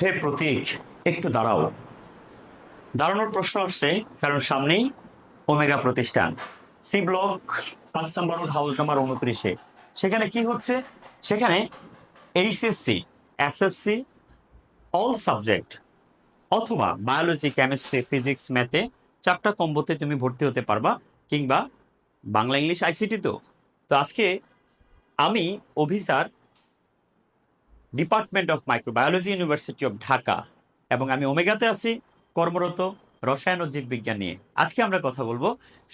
হে প্রতীক, একটু দাঁড়াও। দাঁড়ানোর প্রশ্ন আসছে, কারণ সামনেই ওমেগা প্রতিষ্ঠান। সি ব্লক পাঁচ নম্বর হাউস নাম্বার উনত্রিশে। সেখানে কি হচ্ছে? সেখানে এইচএসসি, এসএসসি অল সাবজেক্ট অথবা বায়োলজি কেমিস্ট্রি ফিজিক্স ম্যাথে চারটা কম্বোতে তুমি ভর্তি হতে পারবা, কিংবা বাংলা, ইংলিশ আইসিটি তো। তো আজকে আমি Abhisar department of microbiology university of Dhaka এবং আমি ওমেগাতে আছি, কর্মরত রসায়ন ও জীববিজ্ঞান নিয়ে। আজকে আমরা কথা বলব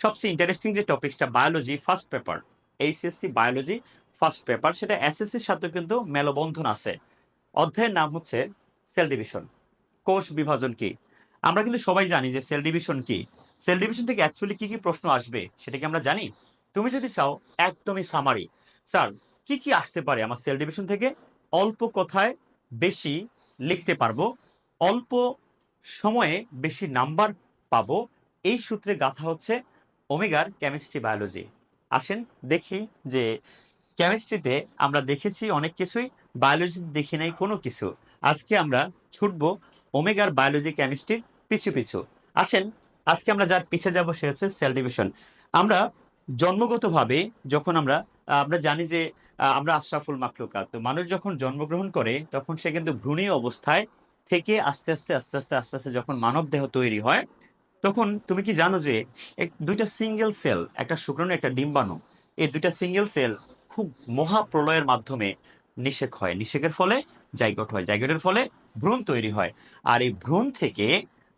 সবচেয়ে ইন্টারেস্টিং যে টপিকসটা biology first paper HSC biology first paper সেটা এসএসসির সাথে কিন্তু মেলবন্ধন আছে। অধ্যায়ের নাম হচ্ছে সেল ডিভিশন কোষ বিভাজন কি? আমরা কিন্তু সবাই জানি যে সেল ডিভিশন কি। সেল ডিভিশন থেকে অ্যাকচুয়ালি কি কি প্রশ্ন আসবে, সেটা কি আমরা জানি? তুমি যদি চাও, একদমই সামারি স্যার, কি কি আসতে পারে আমার সেল ডিভিশন থেকে? অল্প কথায় বেশি লিখতে পারব, অল্প সময়ে বেশি নাম্বার পাবো। এই সূত্রে গাথা হচ্ছে ওমেগার কেমিস্ট্রি বায়োলজি। আসেন দেখি যে কেমিস্ট্রিতে আমরা দেখেছি অনেক কিছুই বায়োলজিতে দেখি নাই কোনো কিছু। আজকে আমরা ছুটব ওমেগার বায়োলজি কেমিস্ট্রির পিছু পিছু। আসেন, আজকে আমরা যার পিছে যাব সে হচ্ছে সেল ডিভিশন। আমরা জন্মগতভাবে যখন আমরা আমরা জানি যে আমরা আশরাফুল মাকলুকা তো মানুষ যখন জন্মগ্রহণ করে, তখন সে কিন্তু ভ্রূণীয় অবস্থায় থেকে আস্তে আস্তে আস্তে আস্তে আস্তে আস্তে যখন মানব দেহ তৈরি হয়, তখন তুমি কি জানো যে দুইটা সিঙ্গেল সেল একটা শুক্রাণু, একটা ডিম্বাণু, এই দুইটা সিঙ্গেল সেল খুব মহাপ্রলয়ের মাধ্যমে নিষেক হয়। নিষেকের ফলে জাইগোট হয়। জাইগোটের ফলে ভ্রূণ তৈরি হয়। আর এই ভ্রূণ থেকে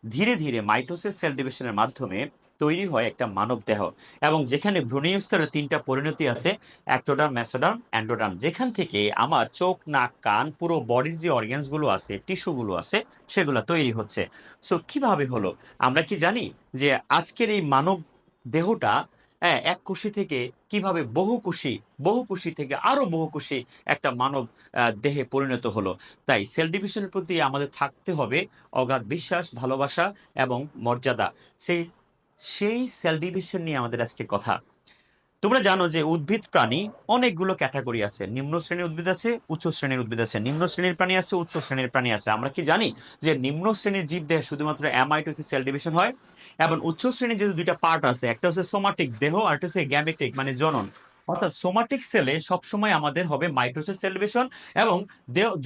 ধীরে ধীরে মাইটোসিস সেল ডিভিশনের মাধ্যমে তৈরি হয় একটা মানব দেহ। এবং যেখানে ভ্রূণীয় স্তরে তিনটা পরিণতি আছে অ্যাক্টোডার্ম মেসোডার্ম অ্যান্ডোডার্ম যেখান থেকে আমার চোখ নাক কান পুরো বডির যে অর্গ্যানসগুলো আছে টিস্যুগুলো আছে সেগুলো তৈরি হচ্ছে। সো কীভাবে হলো? আমরা কি জানি যে আজকের এই মানব দেহটা হ্যাঁ, এক কোষী থেকে কীভাবে বহু কোষী বহু কোষী থেকে আরও বহু কোষী একটা মানব দেহে পরিণত হলো। তাই সেল ডিভিশনের প্রতি আমাদের থাকতে হবে অগাধ বিশ্বাস ভালোবাসা এবং মর্যাদা। সেই সেই সেল ডিভিশন নিয়ে আমাদের আজকে কথা। তোমরা জানো যে উদ্ভিদ প্রাণী অনেকগুলো ক্যাটাগরি আছে। নিম্ন শ্রেণির উদ্ভিদ আছে, উচ্চ শ্রেণির উদ্ভিদ আছে। নিম্ন শ্রেণির প্রাণী আছে, উচ্চ শ্রেণির প্রাণী আছে। আমরা কি জানি যে নিম্ন শ্রেণির জীব দেহে শুধুমাত্র অ্যামাইটোসিস সেল ডিভিশন হয় এবং উচ্চ শ্রেণির যে দুইটা পার্ট আছে, একটা হচ্ছে সোমাটিক দেহ আর একটা হচ্ছে গ্যামেটিক মানে জনন। অর্থাৎ সোমাটিক সেলে সবসময় আমাদের হবে মাইটোসিস সেল ডিভিশন এবং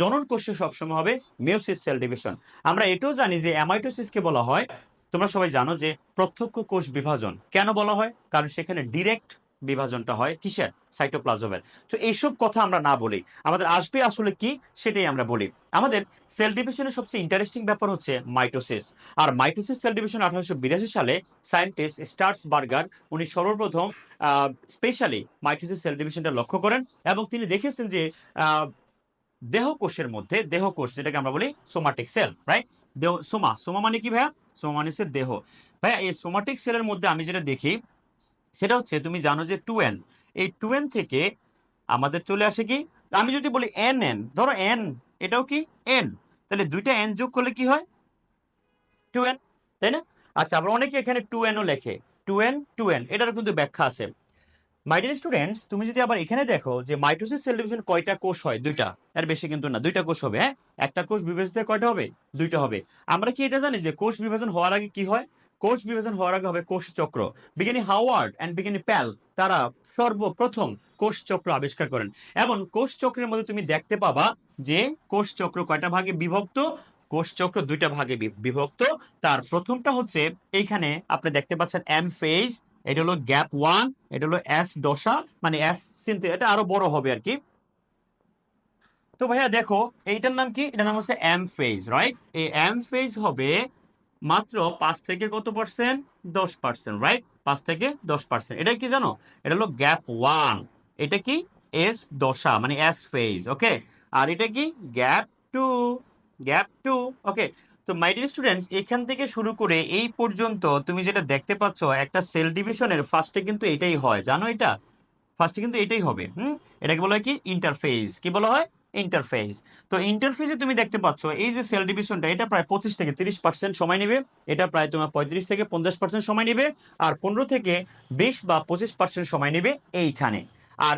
জনন কোষে সবসময় হবে মিওসিস সেল ডিভিশন আমরা এটাও জানি যে অ্যামাইটোসিসকে বলা হয়? তোমরা সবাই জানো যে প্রত্যক্ষ কোষ বিভাজন কেন বলা হয়? কারণ সেখানে ডিরেক্ট বিভাজনটা হয় কিসের? সাইটোপ্লাজমের তো এইসব কথা আমরা না বলি। আমাদের আসবে আসলে কি সেটাই আমরা বলি। আমাদের সেল ডিভিশনের সবচেয়ে ইন্টারেস্টিং ব্যাপার হচ্ছে মাইটোসিস আর মাইটোসিস সেল ডিভিশন আঠারোশো বিরাশি সালে সায়েন্টিস্ট স্টার্স বার্গার উনি সর্বপ্রথম স্পেশালি মাইটোসিস সেল ডিভিশনটা লক্ষ্য করেন এবং তিনি দেখেছেন যে দেহকোষের মধ্যে, দেহকোষ যেটাকে আমরা বলি সোমাটিক সেল রাইট দেহ, সোমা সোমা মানে কি ভাইয়া? সোমা দেহ। ভাইয়া, এই সোমাটিক সেলের মধ্যে আমি যেটা দেখি, সেটা হচ্ছে তুমি জানো যে টু এন এই টু এন থেকে আমাদের চলে আসে কি? আমি যদি বলি এন এন ধরো এন এটাও কি? এন তাহলে দুইটা এন যোগ করলে কি হয়? টু এন তাই না? আচ্ছা আবার অনেকে এখানে টু এনও লেখে। টু এন টু এন এটারও কিন্তু ব্যাখ্যা আছে। মাই ডিয়ার স্টুডেন্টস তুমি যদি আবার এখানে দেখো যে মাইটোসিস সেল ডিভিশন কয়টা কোষ হয়? দুইটা। এর বেশি কিন্তু না। দুইটা কোষ হবে হ্যাঁ? একটা কোষ বিভাজিত কয়টা হবে? দুইটা হবে। আমরা কি এটা জানি যে কোষ বিভাজন হওয়ার আগে কি হয়? কোষ বিভাজন হওয়ার আগে হবে কোষ চক্র। বিজ্ঞানী হাওয়ার্ড অ্যান্ড বিজ্ঞানী প্যাল তারা সর্বপ্রথম কোষ চক্র আবিষ্কার করেন। এবং কোষ চক্রের মধ্যে তুমি দেখতে পাবা যে কোষ চক্র কয়টা ভাগে বিভক্ত? কোষ চক্র দুইটা ভাগে বিভক্ত। তার প্রথমটা হচ্ছে এইখানে আপনি দেখতে পাচ্ছেন এম ফেজ এটা হলো গ্যাপ ওয়ান, এটা হলো এস দশা মানে এস চিনতে এটা আরও বড় হবে আর কি। তো ভাইয়া দেখো, এইটার নাম কি? এটার নাম হচ্ছে এম ফেজ রাইট এই এম ফেজ হবে মাত্র পাঁচ থেকে কত পার্সেন্ট দশ পার্সেন্ট রাইট পাঁচ থেকে দশ পার্সেন্ট এটা কি জানো? এটা হলো গ্যাপ ওয়ান। এটা কি? এস দশা মানে এস ফেজ ওকে আর এটা কি? Gap two gap two okay তো মাই ডিয়ার স্টুডেন্টস এখান থেকে শুরু করে এই পর্যন্ত তুমি যেটা দেখতে পাচ্ছ, একটা সেল ডিভিশনের ফার্স্টে কিন্তু এটাই হয়। জানো এটা? ফার্স্টে কিন্তু এটাই হবে, হুম? এটাকে বলা হয় কি? ইন্টারফেস কি বলা হয়? ইন্টারফেস তো ইন্টারফেসে তুমি দেখতে পাচ্ছ, এই যে সেল ডিভিশনটা এটা প্রায় পঁচিশ থেকে তিরিশ পার্সেন্ট সময় নেবে। এটা প্রায় তোমার পঁয়ত্রিশ থেকে পঞ্চাশ পার্সেন্ট সময় নেবে। আর পনেরো থেকে বিশ বা পঁচিশ পার্সেন্ট সময় নেবে এইখানে। আর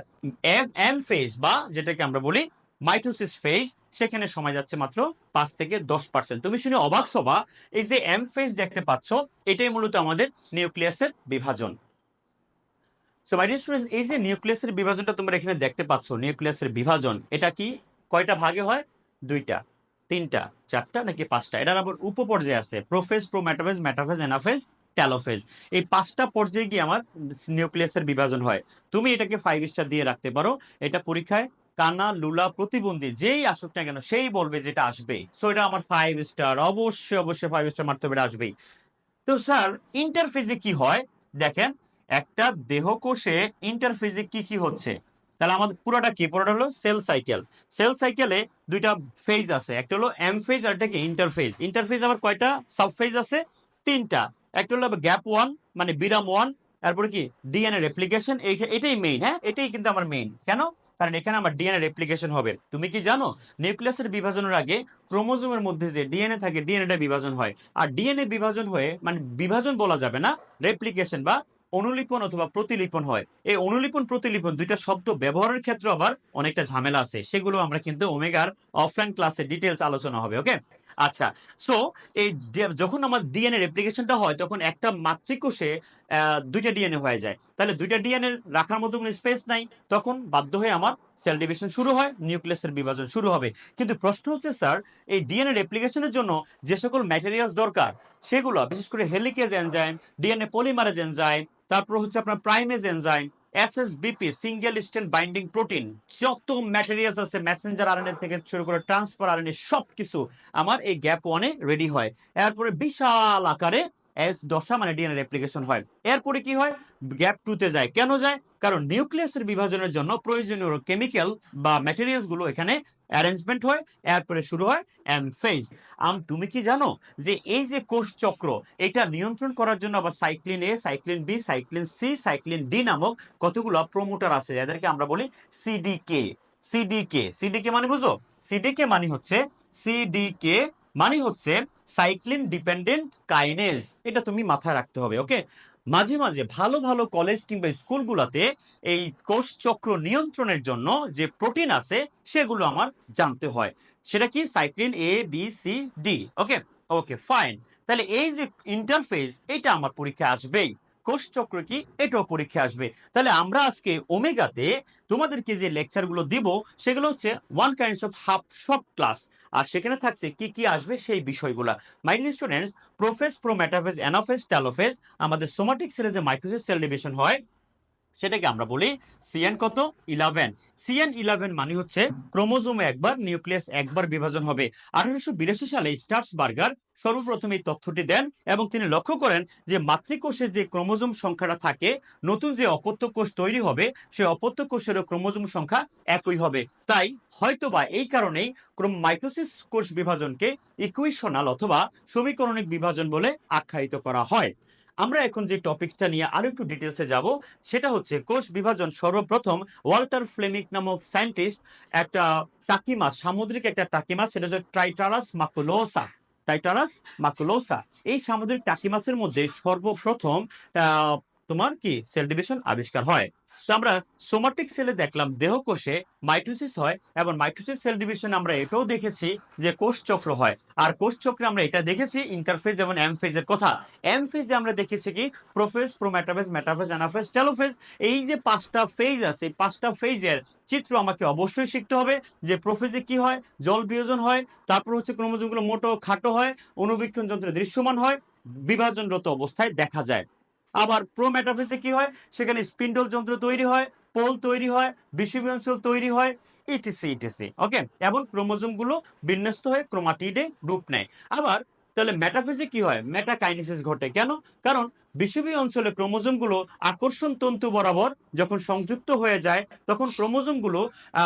এম ফেজ বা যেটাকে আমরা বলি মাইটোসিস ফেজ সেখানে সময় যাচ্ছে মাত্র পাঁচ থেকে দশ পার্সেন্ট তুমি শুনে অবাক সবা, এই যে এম ফেজ দেখতে পাচ্ছ, এটাই মূলত আমাদের নিউক্লিয়াসের বিভাজন। সো মাই স্টুডেন্টস এই যে নিউক্লিয়াসের বিভাজনটা তোমরা এখানে দেখতে পাচ্ছ, নিউক্লিয়াসের বিভাজন, এটা কি কয়টা ভাগে হয়? দুইটা, তিনটা, চারটা নাকি পাঁচটা? এটার আবার উপপর্যায়ে আছে prophase prometaphase metaphase anaphase telophase এই পাঁচটা পর্যায়ে গিয়ে আমার নিউক্লিয়াসের বিভাজন হয়। তুমি এটাকে ফাইভ স্টার দিয়ে রাখতে পারো, এটা পরীক্ষায় কানা, লুলা, প্রতিবন্ধী, যেই আসুক না কেন, সেই বলবে যেটা আসবে সো এটা আমার ফাইভ স্টার অবশ্যই অবশ্যই ফাইভ স্টার মারতে হবে আসবেই। তো স্যার ইন্টারফেজে কি হয়? দেখেন, একটা দেহকোষে ইন্টারফেজে কি কি হচ্ছে? তাহলে আমাদের পুরোটা কি? পুরোটা হলো সেল সাইকেল সেল সাইকেলে দুইটা ফেজ আছে। একটা হলো এম ফেজ আর একটা কি? ইন্টারফেজ ইন্টারফেজ আবার কয়টা? সাব ফেজ আছে, তিনটা। একটা হলো গ্যাপ ওয়ান মানে বিরাম ওয়ান তারপরে কি? ডিএনএ রেপ্লিকেশন এটাই মেইন হ্যাঁ? এটাই কিন্তু আমার মেইন কেন? কারণ এখানে আমার ডিএনএ রেপ্লিকেশন হবে। তুমি কি জানো? নিউক্লিয়াসের বিভাজনের আগে ক্রোমোজোমের মধ্যে যে ডিএনএ থাকে ডিএনএটা বিভাজন হয়। আর ডিএনএ বিভাজন হয়ে মানে বিভাজন বলা যাবে না রেপ্লিকেশন বা অনুলিপন অথবা প্রতিলিপন হয়। এই অনুলিপন, প্রতিলিপন দুইটা শব্দ ব্যবহারের ক্ষেত্রে আবার অনেকটা ঝামেলা আছে। সেগুলো আমরা কিন্তু ওমেগার অফলাইন ক্লাসে ডিটেলস আলোচনা হবে ওকে আচ্ছা সো এই যখন আমার ডিএনএ রেপ্লিকেশনটা হয়, তখন একটা মাতৃকোষে দুইটা ডিএনএ হয়ে যায়। তাহলে দুইটা ডিএনএ রাখার মতো কোনো স্পেস নাই। তখন বাধ্য হয়ে আমার সেল ডিভিশন শুরু হয় নিউক্লিয়াসের বিভাজন শুরু হবে। কিন্তু প্রশ্ন হচ্ছে স্যার এই ডিএনএ রেপ্লিকেশনের জন্য যে সকল ম্যাটেরিয়ালস দরকার, সেগুলো, বিশেষ করে helicase enzyme DNA polymerase enzyme তারপর হচ্ছে আপনার primase enzyme SSBP single stand binding protein যত ম্যাটেরিয়ালস আছে মেসেঞ্জার আরএনএ থেকে শুরু করে ট্রান্সফার আরএনএ সব কিছু আমার এই গ্যাপ ওয়ানে রেডি হয়। এরপরে বিশাল আকারে এস দশা মানে ডিএনএ রেপ্লিকেশন হয় এরপরে কি হয়? গ্যাপ টুতে যায়। কেন যায়? কারণ নিউক্লিয়াসের বিভাজনের জন্য প্রয়োজনীয় কেমিক্যাল বা ম্যাটেরিয়ালসগুলো এখানে অ্যারেঞ্জমেন্ট হয়, এরপরে শুরু হয় এম ফেজ আম, তুমি কি জানো যে এই যে কোষ চক্র, এটা নিয়ন্ত্রণ করার জন্য আবার cyclin A cyclin B cyclin C cyclin D নামক কতগুলো প্রমোটার আছে, যাদেরকে আমরা বলি সিডিকে সিডিকে সিডিকে মানে বুঝো? সিডিকে মানে হচ্ছে সিডিকে মানে হচ্ছে সাইক্লিন ডিপেন্ডেন্ট কাইনেজ। এটা তুমি মাথায় রাখতে হবে, ওকে? মাঝে মাঝে ভালো ভালো কলেজ কিংবা স্কুলগুলোতে এই কোষ চক্র নিয়ন্ত্রণের জন্য যে প্রোটিন আছে, সেগুলো আমার জানতে হয়। সেটা কি? Cyclin A B C D okay? Okay fine তাহলে এই যে ইন্টারফেস এটা আমার পরীক্ষা আসবেই। কোষ চক্র কি? এটাও পরীক্ষা আসবে। তাহলে আমরা আজকে ওমেগাতে তোমাদেরকে যে লেকচারগুলো দিব, সেগুলো হচ্ছে ওয়ান কাইন্ডস অফ হাফ সব ক্লাস আর সেখানে থাকছে কি কি আসবে সেই বিষয়গুলা। Mind students prophase prometaphase anaphase telophase আমাদের সোমাটিক সেলে যে মাইক্রোসিস সেল ডিভিশন হয় সেটাকে আমরা বলি সিএন কত? ইলেভেন সিএন ইলেভেন মানে হচ্ছে ক্রোমোজোমে একবার, নিউক্লিয়াস একবার বিভাজন হবে। আঠারোশো বিরাশি সালে স্টার্স বার্গার সর্বপ্রথম এই তথ্যটি দেন এবং তিনি লক্ষ্য করেন যে মাতৃকোষের যে ক্রোমোজোম সংখ্যাটা থাকে, নতুন যে অপত্য কোষ তৈরি হবে সেই অপত্য কোষেরও ক্রোমোজোম সংখ্যা একই হবে। তাই হয়তোবা এই কারণেই মাইটোসিস কোষ বিভাজনকে ইকুয়েশনাল অথবা সমীকরণিক বিভাজন বলে আখ্যায়িত করা হয়। আমরা এখন যে টপিকটা নিয়ে আরও একটু ডিটেলসে যাব, সেটা হচ্ছে কোষ বিভাজন সর্বপ্রথম ওয়াল্টার ফ্লেমিক নামক সায়েন্টিস্ট একটা টাকি মাছ সামুদ্রিক একটা টাকি মাছ সেটা হচ্ছে ট্রাইটারাস মাকুলোসা টাইটারাস মাকুলোসা এই সামুদ্রিক টাকি মাছের মধ্যে সর্বপ্রথম তোমার কি সেল ডিভিশন আবিষ্কার হয়? তো আমরা সোমাটিক সেলে দেখলাম দেহকোষে মাইটোসিস হয় এবং মাইটোসিস সেল ডিভিশন আমরা এটাও দেখেছি যে কোষ চক্র হয়। আর কোষ চক্রে আমরা এটা দেখেছি ইন্টারফেজ এবং এম ফেজের কথা। এম ফেজে আমরা দেখেছি কি? Prophase prometaphase metaphase anaphase telophase এই যে পাঁচটা ফেজ আছে পাঁচটা ফেজের চিত্র আমাকে অবশ্যই শিখতে হবে যে প্রোফেজে কি হয়, জল বিয়োজন হয়, তারপর হচ্ছে ক্রোমোজোমগুলো মোটো খাটো হয়, অনুবীক্ষণ যন্ত্রে দৃশ্যমান হয়, বিভাজনরত অবস্থায় দেখা যায়। আবার প্রো প্রোম্যাটাফেজে কি হয়? সেখানে স্পিন্ডল যন্ত্র তৈরি হয়, পোল তৈরি হয় বিষুবী অঞ্চল তৈরি হয় ইটিসি ইটিসি ওকে এবং ক্রোমোজোমগুলো বিন্যস্ত হয়ে ক্রোমাটিডে রূপ নেয়। আবার, তাহলে মেটাফেজে কি হয়? মেটাকাইনেসিস ঘটে। কেন? কারণ বিষুবী অঞ্চলে ক্রোমোজোমগুলো আকর্ষণ তন্তু বরাবর যখন সংযুক্ত হয়ে যায়, তখন ক্রোমোজোমগুলো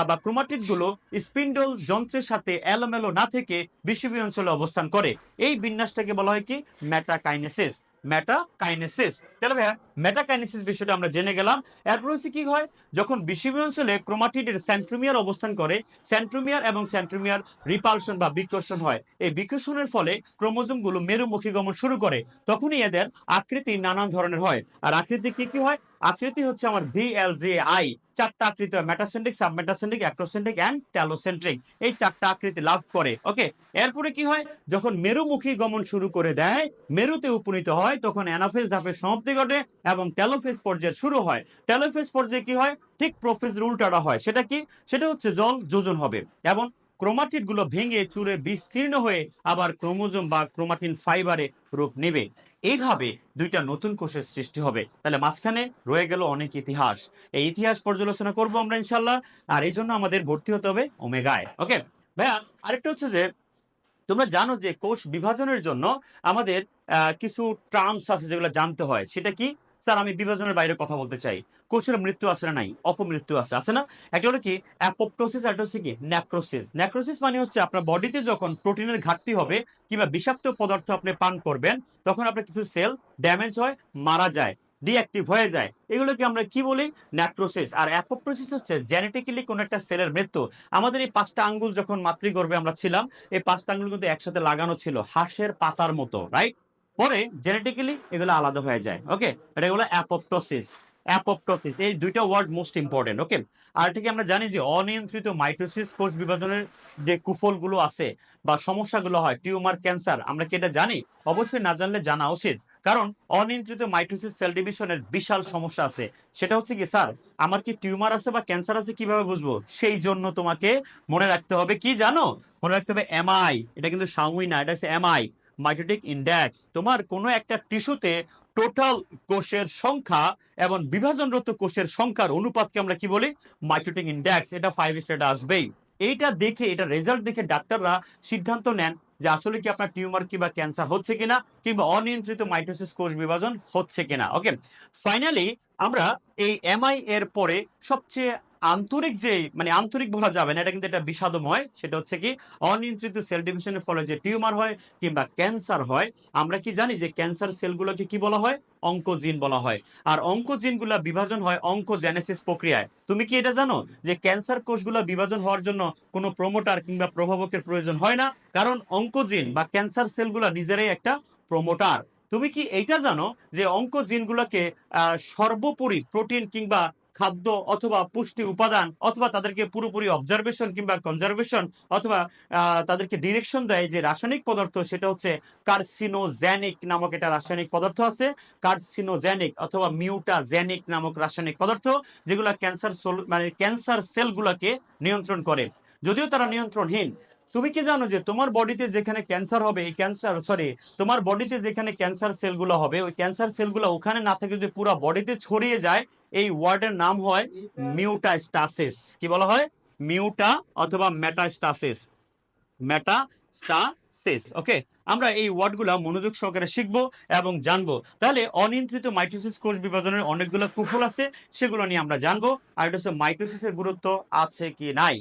বা ক্রোমাটিডগুলো স্পিন্ডল যন্ত্রের সাথে এলোমেলো না থেকে বিষুবী অঞ্চলে অবস্থান করে। এই বিন্যাসটাকে বলা হয় কি? মেটাকাইনেসিস মেটাকাইনেসিস তাহলে ভাইয়া মেটাকাইনেসিস বিষয়টা আমরা জেনে গেলাম। এরপর হচ্ছে কি হয়? যখন বিষুবী অঞ্চলে ক্রোমাটিডের সেন্ট্রোমিয়ার অবস্থান করে সেন্ট্রোমিয়ার এবং সেন্ট্রোমিয়ার রিপালশন বা বিকর্ষণ হয়। এই বিকর্ষণের ফলে ক্রোমোজোমগুলো মেরুমুখী গমন শুরু করে। তখনই এদের আকৃতি নানান ধরনের হয়। আর আকৃতি কি কি হয়? আকৃতি হচ্ছে আমার ভি এল জি আই চারটা আকৃতি metacentric submetacentric acrocentric and telocentric এই চারটা আকৃতি লাভ করে ওকে এরপরে কি হয়? যখন মেরুমুখী গমন শুরু করে দেয়, মেরুতে উপনীত হয়, তখন অ্যানাফেজ ধাপের সমাপ্তি ঘটে এবং ট্যালোফেজ পর্যায়ে শুরু হয়। ট্যালোফেজ পর্যায়ে কি হয়? ঠিক প্রোফেজ উল্টাটা হয়। সেটা কি? সেটা হচ্ছে জল, যোজন হবে এবং ক্রোমাটিডগুলো ভেঙে চুরে বিস্তীর্ণ হয়ে আবার ক্রোমোজোম বা ক্রোমাটিন ফাইবারে রূপ নেবে। এইভাবে দুইটা নতুন কোষের সৃষ্টি হবে। তাহলে মাঝখানে রয়ে গেল অনেক ইতিহাস। এই ইতিহাস পর্যালোচনা করব আমরা ইনশাল্লাহ আর এই জন্য আমাদের ভর্তি হতে হবে ওমেগায়। ওকে? ভাইয়া, আরেকটা হচ্ছে যে, তোমরা জানো যে কোষ বিভাজনের জন্য আমাদের কিছু টার্মস আছে যেগুলো জানতে হয়। সেটা কি? স্যার, আমি বিভাজনের বাইরে কথা বলতে চাই। কোষের মৃত্যু আছে না নাই? অপমৃত্যু আছে আছে না? একটা হলো কি অ্যাপোপ্টোসিস একটা হচ্ছে কি ন্যাক্রোসিস ন্যাক্রোসিস মানে হচ্ছে আপনার বডিতে যখন প্রোটিনের ঘাটতি হবে কিংবা বিষাক্ত পদার্থ আপনি পান করবেন, তখন আপনার কিছু সেল ড্যামেজ হয়, মারা যায়, ডিঅ্যাক্টিভ হয়ে যায়। এগুলোকে আমরা কি বলি? ন্যাক্রোসিস আর অ্যাপোপ্টোসিস হচ্ছে জেনেটিক্যালি কোনো একটা সেলের মৃত্যু। আমাদের এই পাঁচটা আঙ্গুল যখন মাতৃগর্ভে আমরা ছিলাম, এই পাঁচটা আঙ্গুল কিন্তু একসাথে লাগানো ছিল, হাঁসের পাতার মতো রাইট পরে জেনেটিক্যালি এগুলো আলাদা হয়ে যায় ওকে এটা হলো অ্যাপোপ্টোসিস অ্যাপোপ্টোসিস এই দুইটা ওয়ার্ড মোস্ট ইম্পর্টেন্ট ওকে আর ঠিক আমরা জানি যে অনিয়ন্ত্রিত মাইটোসিস কোষ বিভাজনের যে কুফলগুলো আছে বা সমস্যাগুলো হয় টিউমার ক্যান্সার আমরা কি এটা জানি? অবশ্যই না জানলে জানা উচিত, কারণ অনিয়ন্ত্রিত মাইটোসিস সেল ডিভিশনের বিশাল সমস্যা আছে। সেটা হচ্ছে কি, স্যার, আমার কি টিউমার আছে বা ক্যান্সার আছে কীভাবে বুঝব? সেই জন্য তোমাকে মনে রাখতে হবে, কি জানো? মনে রাখতে হবে এমআই এটা কিন্তু সামুই না, এটা হচ্ছে এমআই মাইটোটিক ইন্ডেক্স, তোমার কোনো একটা টিস্যুতে টোটাল কোষের সংখ্যা এবং বিভাজনরত কোষের সংখ্যার অনুপাতকে আমরা কি বলি? মাইটোটিক ইন্ডেক্স, এটা ফাইভ স্টেট আসবেই। এইটা দেখে, এটা রেজাল্ট দেখে ডাক্তাররা সিদ্ধান্ত নেন যে আসলে কি আপনার টিউমার কিংবা ক্যান্সার হচ্ছে কিনা কিংবা অনিয়ন্ত্রিত মাইটোসিস কোষ বিভাজন হচ্ছে কিনা ওকে ফাইনালি আমরা এই এমআই এর পরে সবচেয়ে আন্তরিক যে মানে আন্তরিক বলা যাবে না, এটা কিন্তু এটা বিষাদময়, সেটা হচ্ছে কি, অনিয়ন্ত্রিত সেল ডিভিশনের ফলে যে টিউমার হয় কিংবা ক্যান্সার হয়, আমরা কি জানি যে ক্যান্সার সেলগুলোকে কি বলা হয়? অঙ্কোজিন বলা হয়। আর অঙ্কোজিনগুলা বিভাজন হয় অঙ্কোজেনেসিস প্রক্রিয়ায়। তুমি কি এটা জানো? যে ক্যান্সার কোষগুলো বিভাজন হওয়ার জন্য কোনো প্রমোটার কিংবা প্রভাবকের প্রয়োজন হয় না, কারণ অঙ্কোজিন বা ক্যান্সার সেলগুলো নিজেরাই একটা প্রমোটার তুমি কি এইটা জানো যে অঙ্কোজিনগুলোকে সর্বোপরি প্রোটিন কিংবা খাদ্য অথবা পুষ্টি উপাদান অথবা তাদেরকে পুরোপুরি অবজারভেশন কিংবা কনজারভেশন অথবা তাদেরকে ডিরেকশন দেয় যে রাসায়নিক পদার্থ সেটা হচ্ছে কার্সিনোজেনিক নামক একটা রাসায়নিক পদার্থ আছে। কার্সিনোজেনিক অথবা মিউটাজেনিক নামক রাসায়নিক পদার্থ যেগুলো ক্যান্সার মানে ক্যান্সার সেলগুলোকে নিয়ন্ত্রণ করে। যদিও তারা নিয়ন্ত্রণহীন, তুমি কি জানো যে তোমার বডিতে যেখানে ক্যান্সার হবে, এই ক্যান্সার সরি তোমার বডিতে যেখানে ক্যান্সার সেলগুলো হবে, ওই ক্যান্সার সেলগুলো ওখানে না থাকে যদি পুরো বডিতে ছড়িয়ে যায় এই ওয়ার্ডের নাম হয় মিউটাস্টাসিস। কি বলা হয়? মিউটা অথবা মেটাস্টাসিস। মেটাস্টাসিস। ওকে, আমরা এই ওয়ার্ডগুলো মনোযোগ সহকারে শিখব এবং জানব। তাহলে অনিয়ন্ত্রিত মাইটোসিস কোষ বিভাজনের অনেকগুলো কুফল আছে, সেগুলো নিয়ে আমরা জানব। আর এটা হচ্ছে মাইটোসিসের গুরুত্ব আছে কি নাই?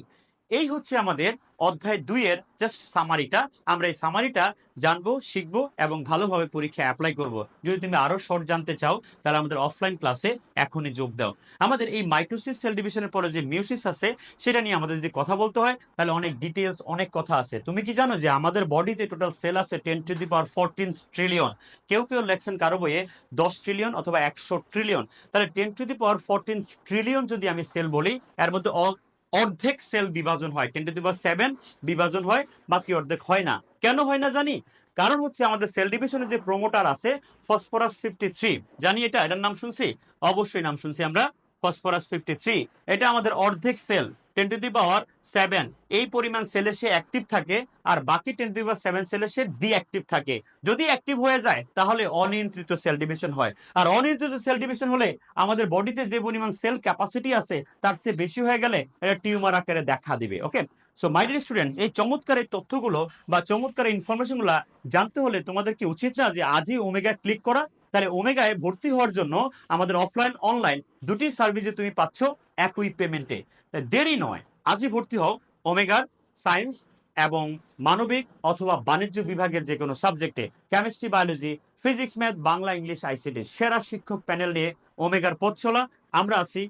এই হচ্ছে আমাদের অধ্যায় দুইয়ের জাস্ট সামারিটা আমরা এই সামারিটা জানব, শিখব এবং ভালোভাবে পরীক্ষায় অ্যাপ্লাই করব। যদি তুমি আরও শর্ট জানতে চাও, তাহলে আমাদের অফলাইন ক্লাসে এখনই যোগ দাও। আমাদের এই মাইটোসিস সেল ডিভিশনের পরে যে মিউসিস আছে, সেটা নিয়ে আমাদের যদি কথা বলতে হয়, তাহলে অনেক ডিটেলস অনেক কথা আছে। তুমি কি জানো যে আমাদের বডিতে টোটাল সেল আছে ten to the power fourteen trillion কেউ কেউ লেখছেন কারও বইয়ে দশ ট্রিলিয়ন অথবা একশো ট্রিলিয়ন তাহলে ten to the power fourteen trillion যদি আমি সেল বলি, এর মধ্যে অ- অর্ধেক সেল বিভাজন হয়। Ten to the power seven বিভাজন হয়, বাকি অর্ধেক হয় না। কেন হয় না জানি? কারণ হচ্ছে আমাদের সেল ডিভিশনের যে প্রোমোটার আছে ফসফরাস ফিফটি থ্রি জানি এটা, এটার নাম শুনছি? অবশ্যই নাম শুনছি আমরা ফসফরাস ফিফটি থ্রি এটা আমাদের অর্ধেক cell. Ten to the power seven এই পরিমাণ সেলে সে অ্যাক্টিভ থাকে আর বাকি ten to the power seven সেলে সে ডিঅ্যাক্টিভ থাকে। যদি অ্যাক্টিভ হয়ে যায়, তাহলে অনিয়ন্ত্রিত সেল ডিভিশন হয়। আর অনিয়ন্ত্রিত সেল ডিভিশন হলে আমাদের বডিতে যে পরিমাণ সেল ক্যাপাসিটি আছে, তার চেয়ে বেশি হয়ে গেলে এটা টিউমার আকারে দেখা দিবে okay so my dear students এই চমৎকার এই তথ্যগুলো বা চমৎকার ইনফরমেশনগুলো জানতে হলে তোমাদের কি উচিত না যে আজই ওমেগা ক্লিক করা। তাহলে ওমেগায় ভর্তি হওয়ার জন্য আমাদের অফলাইন অনলাইন দুটি সার্ভিসে তুমি পাচ্ছ, একই পেমেন্টে তাই দেরি নয়। আজই ভর্তি হও ওমেগার সায়েন্স এবং মানবিক অথবা বাণিজ্য বিভাগের যে কোনো সাবজেক্টে। Chemistry, biology, physics, math, Bangla, English, ICT সেরা শিক্ষক প্যানেল নিয়ে ওমেগার পথ চলা। আমরা আছি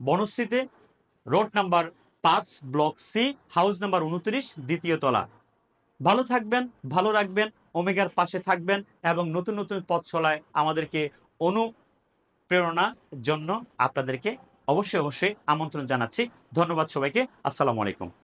বনশ্রীতে, রোড নাম্বার পাঁচ, ব্লক সি, হাউস নাম্বার উনত্রিশ, দ্বিতীয় তলা। ভালো থাকবেন, ভালো রাখবেন, ওমেগার পাশে থাকবেন এবং নতুন নতুন পথ চলায় আমাদেরকে অনু প্রেরণার জন্য আপনাদেরকে অবশ্যই অবশ্যই আমন্ত্রণ জানাচ্ছি। ধন্যবাদ সবাইকে। আসসালামু আলাইকুম।